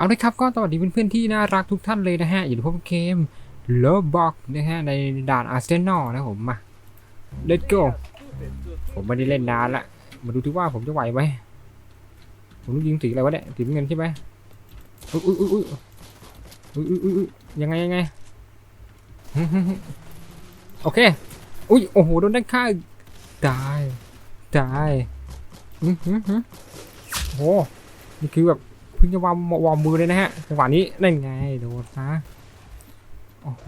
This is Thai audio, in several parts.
เอาเลยครับก็สวัสดีเพื่อนๆที่น่ารักทุกท่านเลยนะฮะ อยู่ในพบเกม Love Box นะฮะ ในด่านอาร์เซนอลนะผมมา Let's go ผมไม่ได้เล่นนานละ มาดูที่ว่าผมจะไหวไหมผมต้องยิงสีอะไรวะเนี่ยสีเงินใช่ไหมอุ้ยอุ้ยอุ้ยอุ้ยอุ้ยอุ้ยยังไงยังไงโอเค อุ้ย โอ้โห โดนด้านข้างตาย ตายอือหือโอ้โห นี่คือแบบ พิ่งจะวางวอร์มมือเลยนะฮะจังหวะนี้นั่นไงโดนซะโอ้โห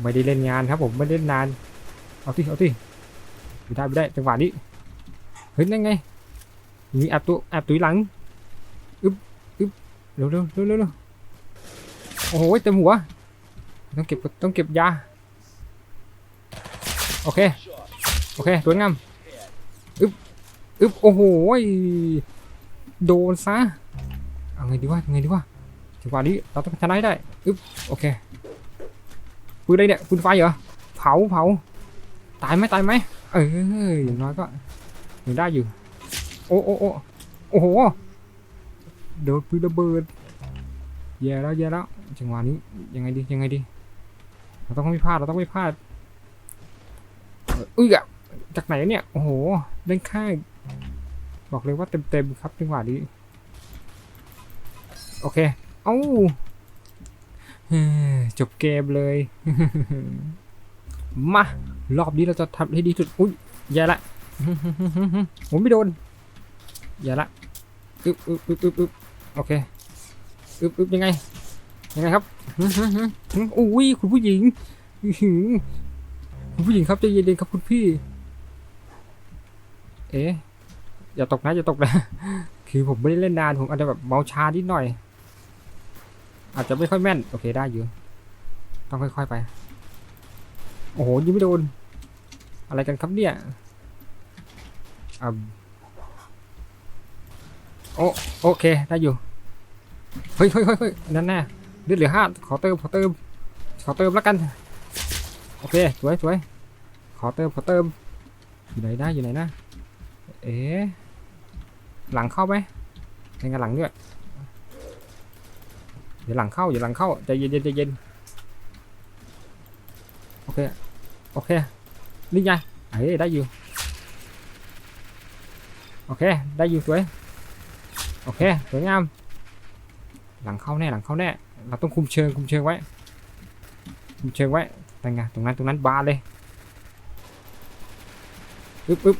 ไม่ได้เล่นงานครับผมไม่ได้เล่นนานเอาที่เอาที่ไม่ได้ไม่ได้จังหวะนี้เฮ้ยนั่นไงมีแอบตัวแอบตุยหลังอึ๊บอึ๊บเร็วเร็วเร็วเร็วเร็วโอ้โหเต็มหัวต้องเก็บต้องเก็บยาโอเคโอเคสวยงามอึ๊บอึ๊บโอ้โห โดนซะเอาไงดีวะเอาไงดีวะจังหวะนี้เราต้องชนะให้ได้อึ๊บโอเคปืนอะไรเนี่ยปืนไฟเหรอเผาเผาตายไหมตายไหมเอออย่างน้อยก็ยังได้อยู่ โอ้โอ้โอ้โอ้โหโดนปืนระเบิดแย่แล้วแย่แล้วจังหวะนี้ยังไงดียังไงดีเราต้องไม่พลาดเราต้องไม่พลาดเอออุ้ยอะจากไหนเนี่ยโอ้โหเล่นข้าง บอกเลยว่าเต็มๆครับจังหวะนี้ โอเค เอ้าเฮ้ยจบเกมเลย มา รอบนี้เราจะทำให้ดีสุด อุ้ยแย่ละ ผมไม่โดนแย่ละอึบอึบอึบอึบอึบโอเคอึบอึบยังไง ยังไงครับอุ้ยคุณผู้หญิง คุณผู้หญิงครับใจเย็นๆครับคุณพี่ เอ๊ะ อย่าตกนะอย่าตกนะ คือผมไม่ได้เล่นนานผมอาจจะแบบเมาชานิดหน่อย อาจจะไม่ค่อยแม่น โอเคได้อยู่ ต้องค่อยๆไป โอ้โหยิงไม่โดน อะไรกันครับเนี่ยอ่าโอโอเคได้อยู่ เฮ้ยเฮ้ยเฮ้ยเฮ้ยนั่นแน่เลือดเหลือห้าขอเติมขอเติมขอเติมแล้วกัน โอเคสวยสวยขอเติมขอเติมอยู่ไหนนะอยู่ไหนนะ เอ๊ะ หลังเข้าไหมยังไงหลังด้วยเดี๋ยวหลังเข้าอย่าหลังเข้าใจเย็นๆใจเย็นโอเคโอเคนี่ไงเฮ้ยได้อยู่โอเคได้อยู่สวยโอเคสวยงาม หลังเข้าแน่หลังเข้าแน่เราต้องคุมเชิงคุมเชิงไว้คุมเชิงไว้นั่ไงตรงนั้นตรงนั้นบานเลยอึ๊บอึ๊บ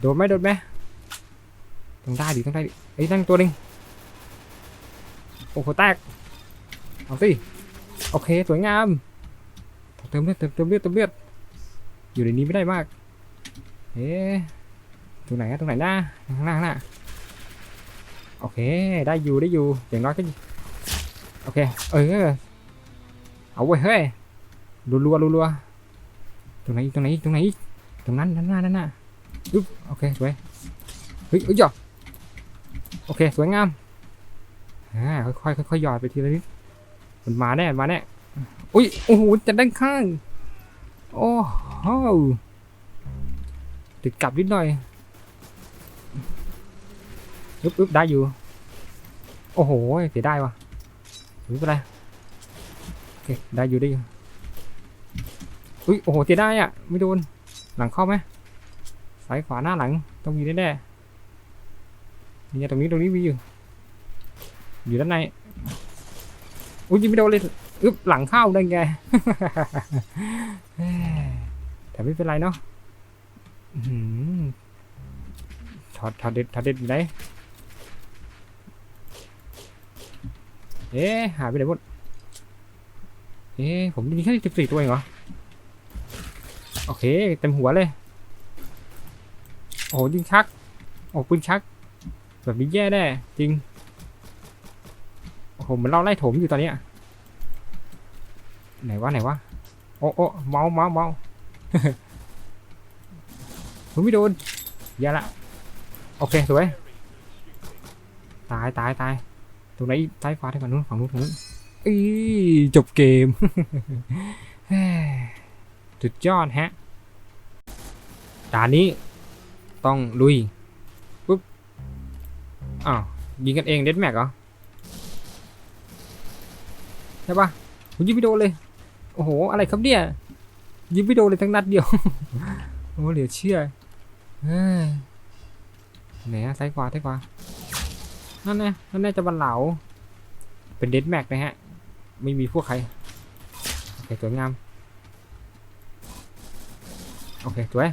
โดนไหมโดนไหม ต้องได้ดิต้องได้ดิไอ้ยนั่งตัวหนึ่งโอ้โหแตกเอาสิโอเคสวยงามเติมเลือดเติมเติมเลือดเติมเลือดอยู่ในนี้ไม่ได้มากเอ๊ะตรงไหนอะตรงไหนหน้าข้างหน้าข้างหน้าโอเคได้อยู่ได้อยู่อย่างน้อยก็โอเคเออเอาไว้ยเฮ้ยรัวรัวรัวรัวตรงไหนอีกตรงไหนอีกตรงไหนอีกตรงนั้นด้านหน้าด้านหน้าอึ๊บโอเคสวยเฮ้ยเอ้ยหยอด โอเคสวยงามอ่าค่อยๆค่อยๆหยอดไปทีละนิดมันมาแน่มาแน่อุ้ยโอ้โหจะด้านข้างโอ้โหติดกลับนิดหน่อยอึ๊บอึ๊บได้อยู่ โอ้โหเสียได้ว่ะไม่เป็นไรโอเคได้อยู่ได้อยู่อุ้ยโอ้โหเสียได้อะ ไม่โดน หลังเข้าไหมซ้ายขวาหน้าหลัง ต้องมีแน่ๆ นี่ไงตรงนี้ตรงนี้มีอยู่ อยู่ด้านในอุ้ยยิงไม่โดนเลยอึ๊บหลังเข้าได้ไงแต่ไม่เป็นไรเนาะอื้อหือช็อตช็อตเด็ดช็อตเด็ดอยู่ไหนเอ๊ะหายไปไหนหมดเอ๊ะผมมีแค่สิบสี่ตัวเองเหรอ โอเค เต็มหัวเลย โอ้ยิงชัก โอ้ปืนชัก แบบนี้แย่แน่จริงโอ้โหเหมันเราไล่โถมอยู่ตอนเนี้ยไหนวะไหนวะโอ้โอ้เมาเมาเมาผมไม่โดนแย่าละโอเคสวยตายตายตายตรงไหนซ้ายขวาที่ฝั่งนู้นฝั่งนู้นฝั่งนู้นอีจบเกมเฮ้ยสุดยอดฮะด่านนี้ต้องลุย อ้าวยิงกันเองเด็ดแม็กเหรอใช่ปะผมยิงไปโดนเลย โอ้โห อะไรครับเนี่ย ยิงไปโดนเลยทั้งนัดเดียว โอ้เหลือเชื่อเฮ้ยไหนฮะซ้ายขวาซ้ายขวานั่นแน่นั่นแน่จะบรรเหลา เป็นเดดแม็กนะฮะ ไม่มีพวกใคร โอเคสวยงาม โอเคสวย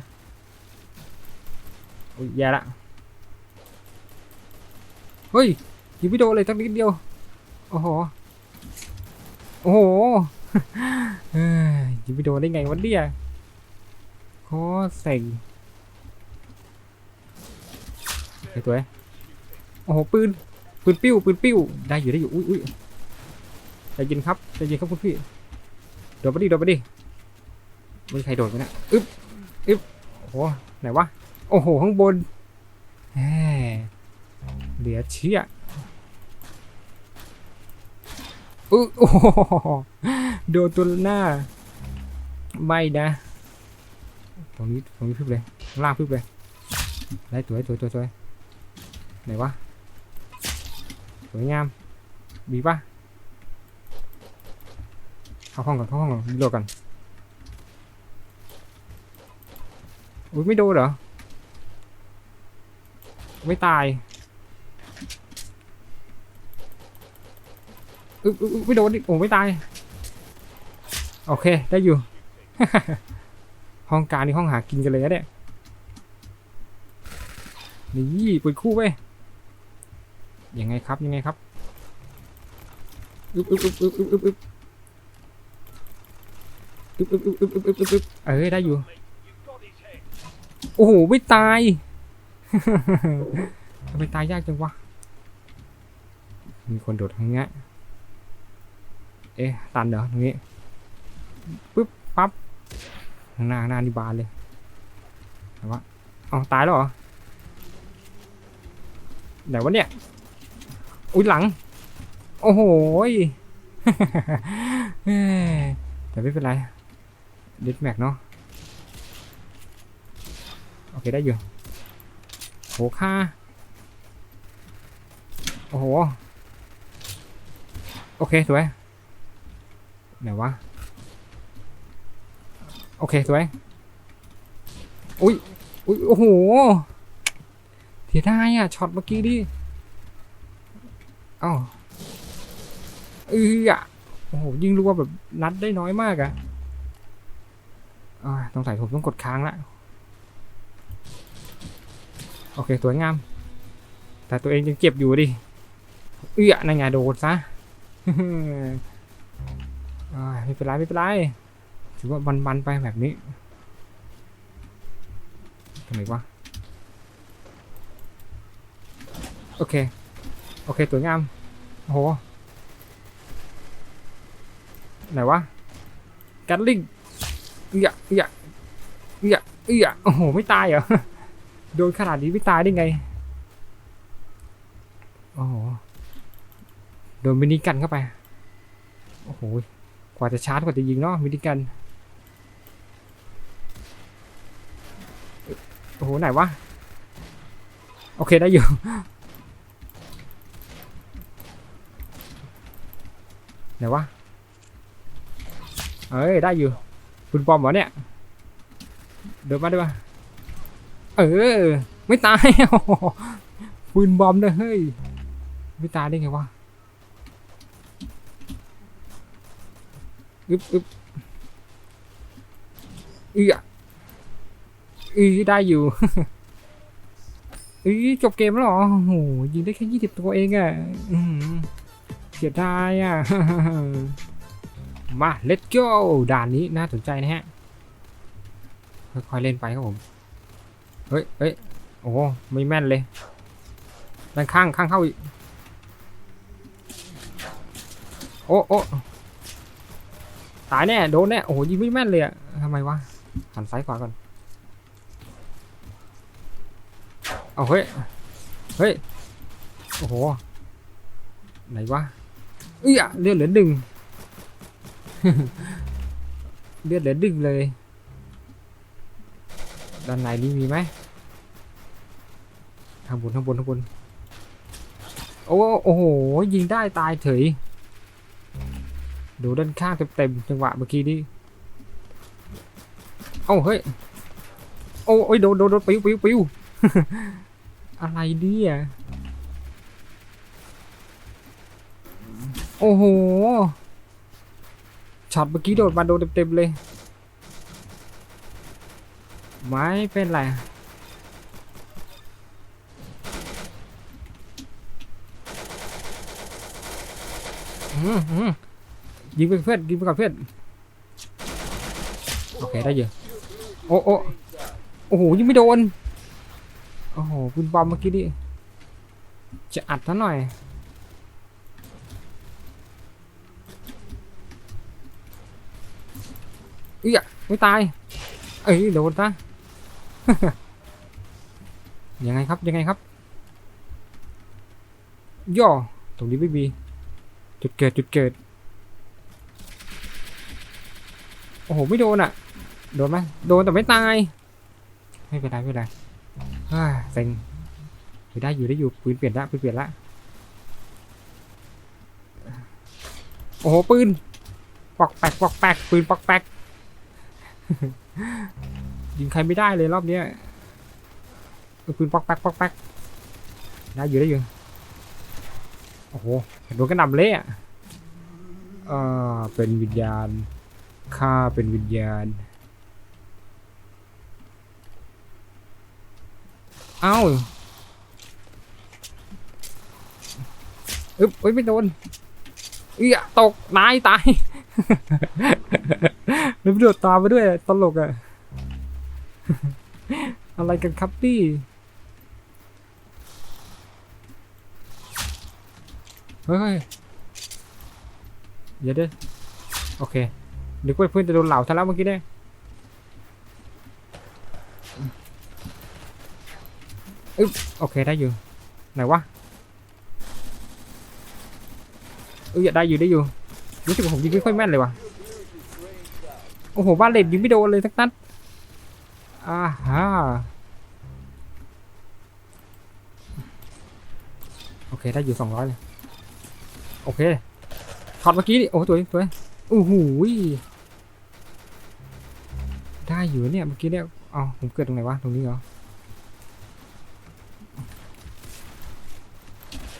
อุ้ยแย่ละ เฮ้ยยิงไม่โดนเลยตั้งนิดเดียว โอ้โห โอ้โหยยิงไม่โดนได้ไงวะเนี่ยโคตรเซ็งไอ้ตัวไอโอ้โหปืน ปืนปิ้ว ปืนปิ้ว ได้อยู่ได้อยู่ อุ้ยอุ้ยใจเย็นครับใจเย็นครับคุณพี่ โดดไปดิโดดไปดิไม่มีใครโดดไปนะอึ๊บอึ๊บโอ้โห ไหนวะ โอ้โห ข้างบนแหม เหลือเชื่ออุ๊ยโอ้โหโดนตัวหน้าไม่นะตรงนี้ตรงนี้พึบเลยล่างพึบเลยได้ตัวตัวตัวตัวไหนวะสวยงามมีปะเข้าห้องก่อนเข้าห้องก่อนโดก่อนอุ้ยไม่โดนเหรอไม่ตายอึ๊บอึ๊บอึ๊บ ไม่โดนดิโอ้ไม่ตาย โอเค ได้อยู่ ห้องการนี่ห้องหากินกันเลยนะเนี่ยนี่เปิดคู่เว้ยยังไงครับยังไงครับอึ๊บอึ๊บอึ๊บอึ๊บอึ๊บอึ๊บอึ๊บอึ๊บอึ๊บอึ๊บอึบอึบอึบอึ๊บอึ๊บเอ้ได้อยู่ โอ้โห ไม่ตายทำไมตายยากจังวะ มีคนโดดทางเนี้ย เอ๊ะตันเหรอตรงนี้ปึ๊บปั๊บข้างหน้าหน้านี่บานเลยแต่ว่าเอาตายแล้วเหรอไหนวะเนี่ย อุ้ยหลัง โอ้โหเอ้ยแต่ไม่เป็นไรเด็ดแม็กเนาะโอเคได้อยู่โหค่าโอ้โห โอเคสวย ไหนวะ โอเคสวยอุ้ยอุ้ยโอ้โหเสียดายอะช็อตเมื่อกี้ดิอ้าวเอออะโอ้โหยิงรัวแบบนัดได้น้อยมากอะอ่าต้องใส่ผมต้องกดค้างละโอเคสวยงาม แต่ตัวเองยังเจ็บอยู่ดิเอื้อนั่นไงโดนซะ ไม่เป็นไรไม่เป็นไรถือว่ามันๆไปแบบนี้ทำไมวะโอเค โอเคสวยงามโอ้โหไหนวะกัดลิงเอื้อเอื้อเอื้อเอื้อโอ้โห ไม่ตายเหรอ โดนขนาดนี้ไม่ตายได้ไง โอ้โห โดนมินิกันเข้าไป โอ้โห กว่าจะชาร์จกว่าจะยิงเนาะมินิกันโอ้โหไหนวะ โอเคได้อยู่ไหนวะเอ้ยได้อยู่คุณปอมเหรอเนี่ยเดินมาด้วยเออ ไม่ตายปืนบอมเลยเฮ้ย ไม่ตายได้ไงวะ อึบอึบอืออือได้อยู่อือจบเกมแล้วเหรอโอ้โหยิงได้แค่ยี่สิบตัวเองอะ่ะเสียดายอะ มา let's go ด่านนี้น่าสนใจนะฮะ ค่อยๆเล่นไปครับผม เฮ้ยเฮ้ยโอ้ไม่แม่นเลยด้านข้างข้างเข้าอีก โอ้โอ้ ตายแน่โดนแน่โอ้โหยิงไม่แม่นเลยอะทำไมวะหันซ้ายขวาก่อนเอาเฮ้ยเฮ้ยโอ้โหไหนวะเอ้ยเลือดเหลือหนึ่งเลือดเหลือดึงเลยด้านในนี้มีไหมข้างบนข้างบนข้างบนโอ้โอ้โหยิงได้ตายเฉย ดูด้านข้างเต็มๆจังหวะเมื่อกี้นี้เอ้เฮ้ยโอ้ยโดนโดนโดนปิ้วปิ้วปิ้วอะไรเนี่ยโอ้โหช็อตเมื่อกี้โดดมาโดนเต็มๆเลย ไม่เป็นไรอืมอืม ยิงไปเพื่อนยิงไปก่อนเพื่อนโอเคได้เยอะโอ้โอ้โอ้โหยิงไม่โดนโอ้โหปืนบอมเมื่อกี้ดิจะอัดซะหน่อยอุ้ยอไม่ตายเอ้ยโดนซะยังไงครับยังไงครับย่อตรงนี้ไม่มีจุดเกิดจุดเกิด โอ้โหไม่โดนอะ โดนไหมโดนแต่ไม่ตาย ไม่เป็นไรไม่เป็นไรฮ่าเซ็งอยู่ได้อยู่ได้อยู่ปืนเปลี่ยนละปืนเปลี่ยนละโอ้โหปืนปอกแปกปอกแปกปืนปอกแปกยิงใครไม่ได้เลยรอบเนี้ยปืนปอกแปกปอกแปกได้อยู่ได้อยู่โอ้โหโดนกระหน่ำเละอะอ่าเป็นวิญญาณ ข้าเป็นวิญญาณ เอ้าอึ๊บเอ้ยไม่โดนเอียตกตายตายแล้วไปโดดตามไปด้วยตลกอะอะไรกันครับพี่เฮ้ยเดี๋ยวเด้อโอเค นึกว่าเพื่อนจะโดนเหล่าทะเลาะเมื่อกี้เนี่ยอึ๊บโอเคได้อยู่ ไหนวะเอ้ยได้อยู่ได้อยู่ รู้สึกว่าผมยิงไม่ค่อยแม่นเลยว่ะ โอ้โหบ้านเลดยิงไม่โดนเลยสักนัดอ่าฮะโอเคได้อยู่สองร้อยเลย โอเคช็อตเมื่อกี้ดิโอ้ตัวนี้ตัวนี้โอ้โหย ได้อยู่เนี่ยเมื่อกี้เนี่ยเอผมเกิดตรงไหนวะตรงนี้เหรอ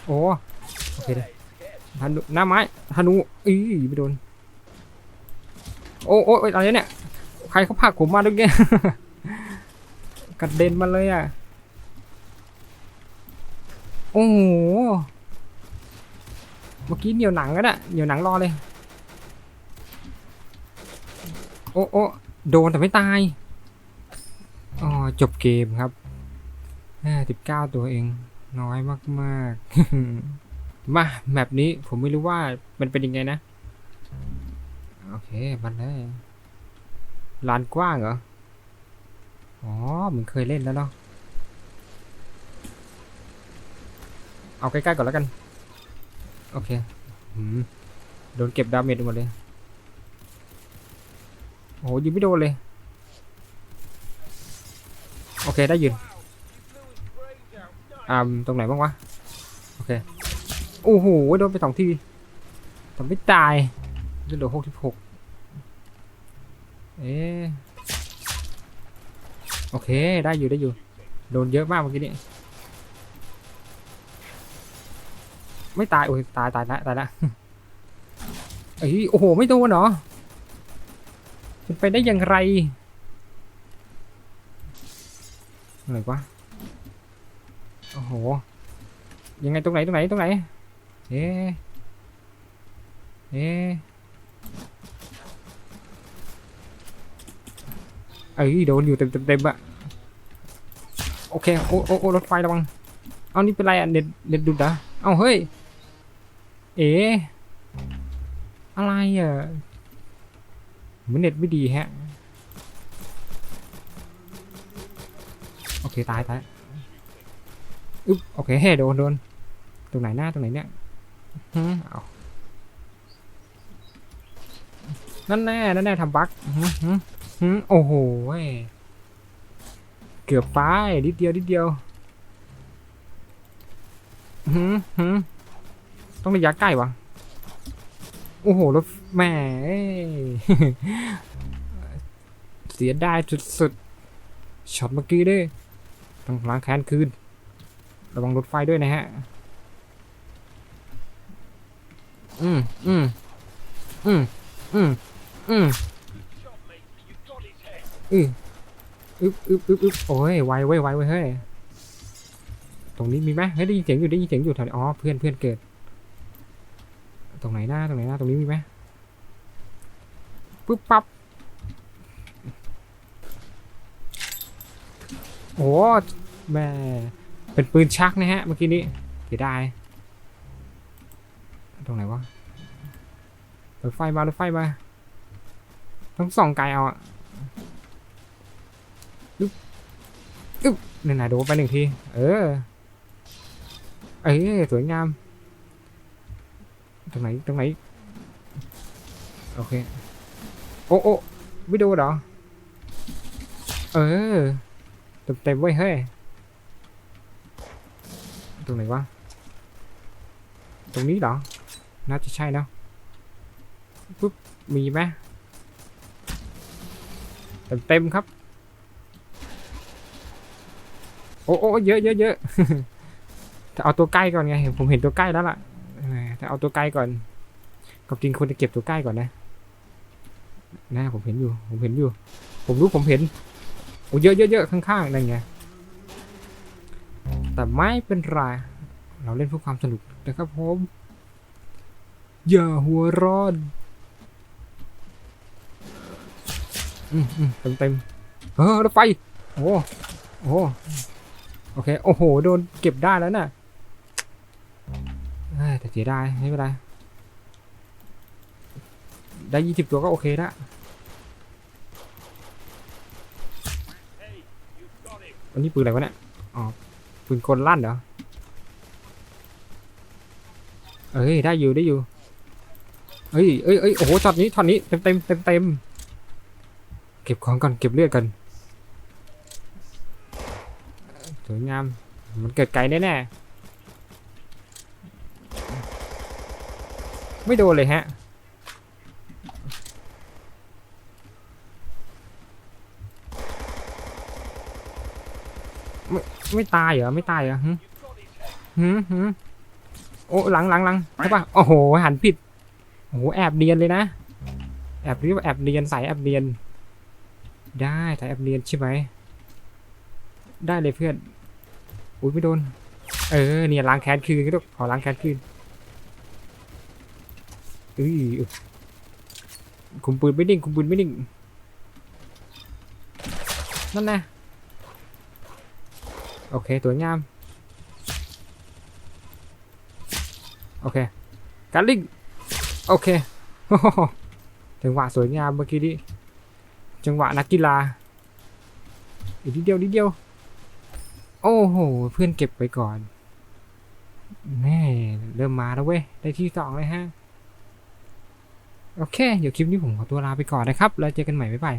โอ้โอเคเลยธนูหน้าไม้ธนูอีไม่โดนโอ้โอ้ยอะไรเนี่ยใครเขาผลักผมมาด้วยเนี่ยกระเด็นมาเลยอะโอ้โหเมื่อกี้เหนียวหนังก็ได้เหนียวหนังรอเลยโอ้โอ้ โดนแต่ไม่ตายอ๋อจบเกมครับสิบเก้าตัวเอง น้อยมากๆ มาแมปนี้ผมไม่รู้ว่ามันเป็นยังไงนะ โอเคมันเลยลานกว้างเหรอ อ๋อเหมือนเคยเล่นแล้วเนาะเอาใกล้ๆก่อนแล้วกัน โอเคหืมโดนเก็บดาเมจหมดเลย โอ้โหยิงไม่โดนเลย โอเคได้ยืนอ่าตรงไหนบ้างวะ โอเค โอ้โหโดนไปสองทีแต่ไม่ตายเลือดเหลือหกสิบหกเอ๊ะโอเคได้อยู่ได้อยู่ โดนเยอะมากเมื่อกี้นี้ไม่ตายโอ้ยตายตายละตายละเอ้ยโอ้โห ไม่โดนเหรอ เป็นไปได้อย่างไร อะไรวะ โอ้โห ยังไงตรงไหนตรงไหนตรงไหน เอ๊ะเอ๊ะเอ้ยโดนอยู่เต็มเต็มเต็มอะโอเคโอ้โอ้โอ้รถไฟระวัง เอานี่เป็นไรอะเน็ตเน็ตดุดเหรอเอาเฮ้ย เอ๋อะไรอะ มือนเน็ตไม่ดีแฮะ โอเค ตายตายอึ๊บโอเคเฮ้โดนโดนตรงไหนหน้าตรงไหนเนี่ยฮึเอานั่นแน่นั่นแน่ทำบั๊กฮึฮึฮึโอ้โหเว้ยเกือบไปนิดเดียวนิดเดียวฮึฮึต้องระยะใกล้วะ โอ้โหรถแหม่เสียไดายสุดๆช็อตเมื่อกี้ด้วยต้องล้างแค้นคืน ระวังรถไฟด้วยนะฮะ อืมอืมอืมอืมอืมอืออึบอึบอึบอึบโอ้ยไวเว้ยไวเว้ยเฮ้ย ตรงนี้มีไหมเฮ้ยได้ยินเสียงอยู่ได้ยินเสียงอยู่แถวอ๋อเพื่อนเพื่อนเกิด ตรงไหนหน้าตรงไหนหน้าตรงนี้มีไหมปึ๊บปั๊บโอ้แม่เป็นปืนชักนะฮะเมื่อกี้นี้เสียดายตรงไหนวะรถไฟมารถไฟมาต้องส่องไกลเอาอะอึ๊บอึ๊บนี่นไหนโดนไปหนึ่งที เออ เอ้ยสวยงาม ตรงไหนตรงไหน โอเค โอ้โอ้วิดีโอเหรอ เออเต็มเต็มไว้เฮ้ย ตรงไหนวะ ตรงนี้เหรอ น่าจะใช่เนอะปุ๊บ มีไหมเต็มเต็มครับ โอ้โอ้เยอะเยอะเยอะเอาตัวใกล้ก่อนไง ผมเห็นตัวใกล้แล้วล่ะ แต่เอาตัวใกล้ก่อนกับจริงควรจะเก็บตัวใกล้ก่อนนะนะผมเห็นอยู่ ผมเห็นอยู่ ผมรู้ผมเห็นโอ้เยอะเยอะเยอะข้างๆนั่นไงแต่ไม่เป็นไรเราเล่นเพื่อความสนุกนะครับผมอย่าหัวร้อนอืมอืมเต็มเต็มๆเออรถไฟโอ้โอ้โอเค โอ้โห โดนเก็บได้แล้วน่ะเอ้ยแต่เสียดายไม่เป็นไร ได้ยี่สิบตัวก็โอเคละอันนี้ปืนอะไรวะเนี่ย อ๋อ ปืนกลลั่นเหรอ เอ้ย ได้อยู่ได้อยู่ เอ้ยเอ้ยเอ้ยโอ้โหช็อตนี้ช็อตนี้เต็มเต็มเต็มเต็มเก็บของก่อนเก็บเลือดกันสวยงาม มันเกิดไกลแน่ๆ ไม่โดนเลยฮะไม่ตายเหรอ ไม่ตายเหรอหึหึหึโอ้หลังหลังหลังใช่ปะโอ้โห หันผิด โอ้โห แอบเนียนเลยนะ แอบเรียกว่าแอบเนียนสายแอบเนียน ได้สายแอบเนียนใช่ไหม ได้เลยเพื่อน อุ้ยไม่โดน เออ เนี่ยล้างแค้นคืนก็ต้องขอล้างแค้นคืน เอ้ยคุมปืนไม่นิ่งคุมปืนไม่นิ่งนั่นนะโอเคสวยงาม โอเค การลิงโอเคโอ้โหจังหวะสวยงามเมื่อกี้นี้จังหวะนักกีฬา อีกนิดเดียวนิดเดียว โอ้โห เพื่อนเก็บไปก่อน แน่ เริ่มมาแล้วเว้ย ได้ที่สองเลยฮะ โอเค เดี๋ยวคลิปนี้ผมขอตัวลาไปก่อนนะครับ แล้วเจอกันใหม่บ๊ายบาย